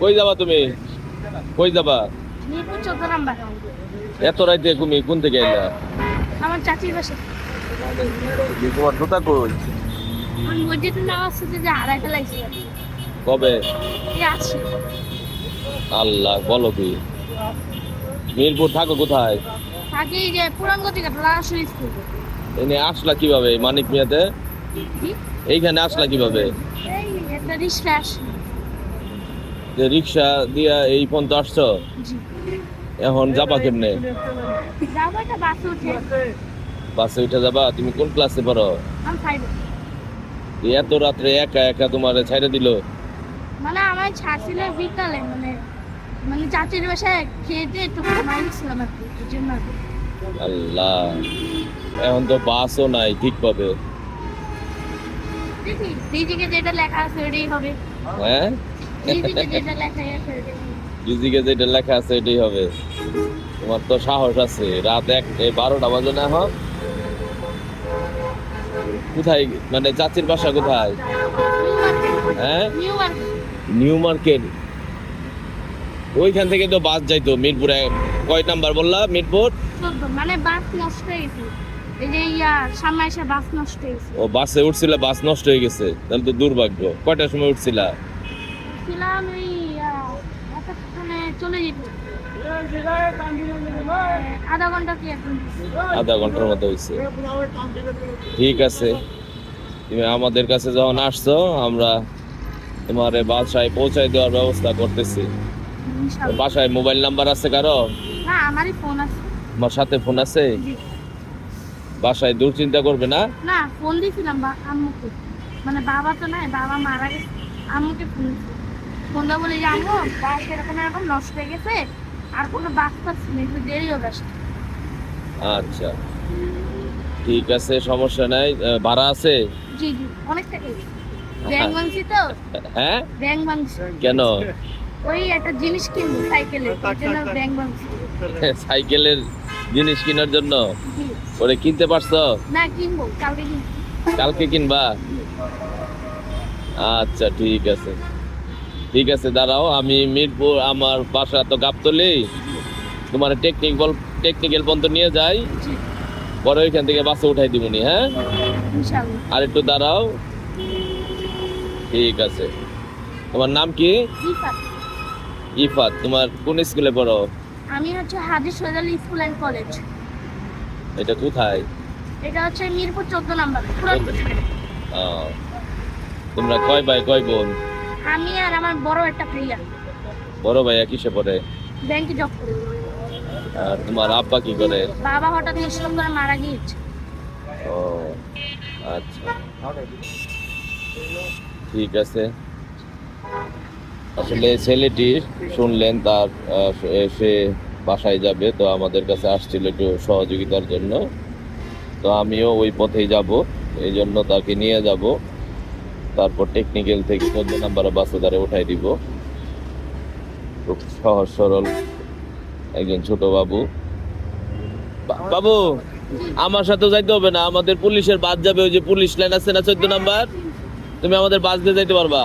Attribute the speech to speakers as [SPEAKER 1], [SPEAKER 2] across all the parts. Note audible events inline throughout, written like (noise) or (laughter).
[SPEAKER 1] কই যাবা তুমি? কই যাবা? এত রাইতে তুমি কোন থেকে এলা
[SPEAKER 2] আমার চাচির পাশে
[SPEAKER 1] তোমার জুতা কই? কবে? আল্লাহ বলো কি? মিরপুর থাকো কোথায়?
[SPEAKER 2] থাকি যে লাগাশো
[SPEAKER 1] এনে আসলা কীভাবে মানিক মিয়াতে? এইখানে আসলা কীভাবে?
[SPEAKER 2] এই একটা রিক্সা আসে
[SPEAKER 1] যে রিক্সা দিয়া এই পর্যন্ত আসছো? এখন যাবা কেমনে?
[SPEAKER 2] বাসে উঠে।
[SPEAKER 1] যাবা? তুমি কোন ক্লাসে পড়ো? এত রাত্রে একা একা তোমার ছাইড়ে দিল?
[SPEAKER 2] মানে আমার ছাড়ছিল বিকালে মানে মানে চাচির বাসায় খেয়েতে একটু আর কি।
[SPEAKER 1] আল্লাহ এখন তো বাসও নাই ঠিক পাবে
[SPEAKER 2] দিদিকে যেটা লেখা আছে ওটাই হবে।
[SPEAKER 1] হ্যাঁ?
[SPEAKER 2] যেটা লেখা আছে
[SPEAKER 1] এটাই হবে। তোমার তো সাহস আছে। রাত এক বারোটা বাজে না এখন? কোথায়? মানে চাচির বাসা কোথায়? হ্যাঁ?
[SPEAKER 2] নিউ মার্কেট
[SPEAKER 1] ওইখান থেকে তো বাস যাইতো মিরপুরে। কয় নাম্বার বললা মিরপুর?
[SPEAKER 2] মানে নষ্ট বাস নষ্ট
[SPEAKER 1] ও বাসে উঠছিল বাস নষ্ট হয়ে গেছে। তাহলে তো দুর্ভাগ্য। কয়টার সময় উঠছিলা?
[SPEAKER 2] এতক্ষণে চলে যেত আধা ঘণ্টা কি এখন
[SPEAKER 1] আধা ঘণ্টার মতো হয়েছে ঠিক আছে তুমি আমাদের কাছে যখন আসছো আমরা তোমার বাসায় পৌঁছায় দেওয়ার ব্যবস্থা করতেছি। বাসায় মোবাইল নাম্বার আছে কারও?
[SPEAKER 2] না আমারই ফোন আছে।
[SPEAKER 1] আমার সাথে ফোন আছে। বাসায় দুশ্চিন্তা করবে না?
[SPEAKER 2] না ফোন দিয়েছিলাম আম্মুকে। মানে বাবা তো নাই বাবা মারা গেছে। আম্মুকে ফোন ফোন বলে যে আম্মু বাস এরকম এরকম নষ্ট হয়ে গেছে আর কোনো বাস পাচ্ছি না একটু দেরি হবে
[SPEAKER 1] আচ্ছা। ঠিক আছে সমস্যা নাই। ভাড়া আছে?
[SPEAKER 2] জি জি অনেক টাকা ব্যাংক ভাঙছি তো?
[SPEAKER 1] হ্যাঁ?
[SPEAKER 2] ব্যাংক ভাঙছি
[SPEAKER 1] কেন?
[SPEAKER 2] ওই একটা জিনিস কিনবো সাইকেলে জন্য ব্যাংক ভাঙছি (laughs)
[SPEAKER 1] সাইকেলের জিনিস কেনার জন্য? ওরে কিনতে পারছ?
[SPEAKER 2] না কিনবো কালকে কিনবো।
[SPEAKER 1] কালকে কিনবা? আচ্ছা ঠিক আছে। ঠিক আছে দাঁড়াও আমি মিরপুর আমার বাসা তো গাবতলি। তোমার টেকনিক্যাল টেকনিক্যাল পর্যন্ত নিয়ে যাই। পরে ওইখান থেকে বাসে উঠাই দিবনি হ্যাঁ? আর একটু দাঁড়াও। ঠিক আছে। তোমার নাম কি? ইফাত। তোমার কোন স্কুলে পড়ো?
[SPEAKER 2] আমি হচ্ছে সোজাল স্কুল অ্যান্ড কলেজ।
[SPEAKER 1] এটা কোথায়?
[SPEAKER 2] এটা হচ্ছে মিরপুর চোদ্দ নাম্বার পুরান
[SPEAKER 1] তোমরা কয় ভাই কয় বোন?
[SPEAKER 2] আমি আর আমার বড় একটা ভাইয়া
[SPEAKER 1] বড় ভাইয়া কিসে পড়ে?
[SPEAKER 2] ব্যাংকে জব করি।
[SPEAKER 1] আর তোমার আব্বা কি করে?
[SPEAKER 2] বাবা হঠাৎ নিঃসঙ্গ করে মারা গিয়েছে।
[SPEAKER 1] ও আচ্ছা। ঠিক আছে। আসলে ছেলেটি শুনলেন তার সে- সে বাসায় যাবে তো আমাদের কাছে আসছিল একটু সহযোগিতার জন্য। তো আমিও ওই পথেই যাব এই জন্য তাকে নিয়ে যাব। তারপর টেকনিক্যাল থেকে চোদ্দ নাম্বার বাসে দ্বারা উঠাই দিব। খুব সহজ সরল একজন ছোট বাবু। বাবু, আমার সাথে যাইতে হবে না, আমাদের পুলিশের বাস যাবে, ওই যে পুলিশ লাইন আছে না চোদ্দ নাম্বার তুমি আমাদের বাস দিয়ে যাইতে পারবা।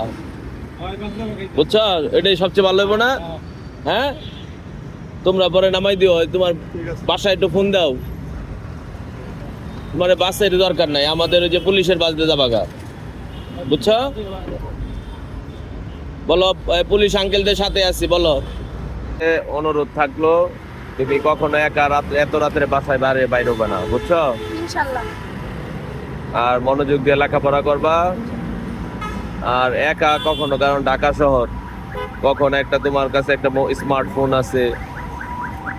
[SPEAKER 1] বুঝছ? এটাই সবচেয়ে ভালো হবে না? হ্যাঁ? তোমরা পরে নামাই দিও তোমার বাসায় একটু ফোন দাও। মানে বাসের দরকার নাই, আমাদের ওই যে পুলিশের বাস দিয়ে যাবা গা। বুঝছ? বলো পুলিশ আঙ্কেলদের সাথে আছি বলো। এ, অনুরোধ থাকল তুমি কখনো একা রাত্রে এত রাত্রে বাসায় বাইরে বাইরে হবে না বুঝছ? আর মনোযোগ দিয়ে লেখাপড়া করবা। আর একা কখনো কারণ ঢাকা শহর কখন একটা তোমার কাছে একটা স্মার্টফোন আছে।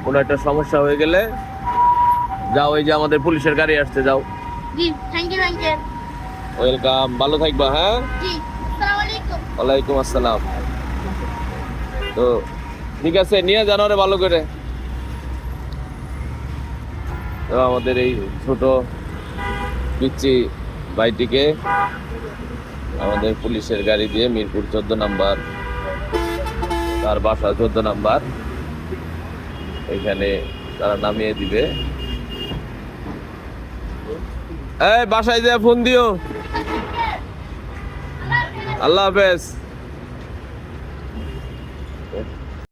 [SPEAKER 1] কোনো একটা সমস্যা হয়ে গেলে যাও ওই যে আমাদের পুলিশের গাড়ি আসছে যাও।
[SPEAKER 2] জি থ্যাংক ইউ
[SPEAKER 1] ওয়েলকাম ভালো থাকবা হ্যাঁ? ওয়ালাইকুম আসসালাম। তো ঠিক আছে নিয়ে জানো রে ভালো করে। তো আমাদের এই ছোট পিচ্ছি ভাইটিকে আমাদের পুলিশের গাড়ি দিয়ে মিরপুর চোদ্দ নাম্বার তার বাসা চোদ্দ নাম্বার এখানে তারা নামিয়ে দিবে। এই বাসায় যা ফোন দিও। আল্লাহ হাফেজ।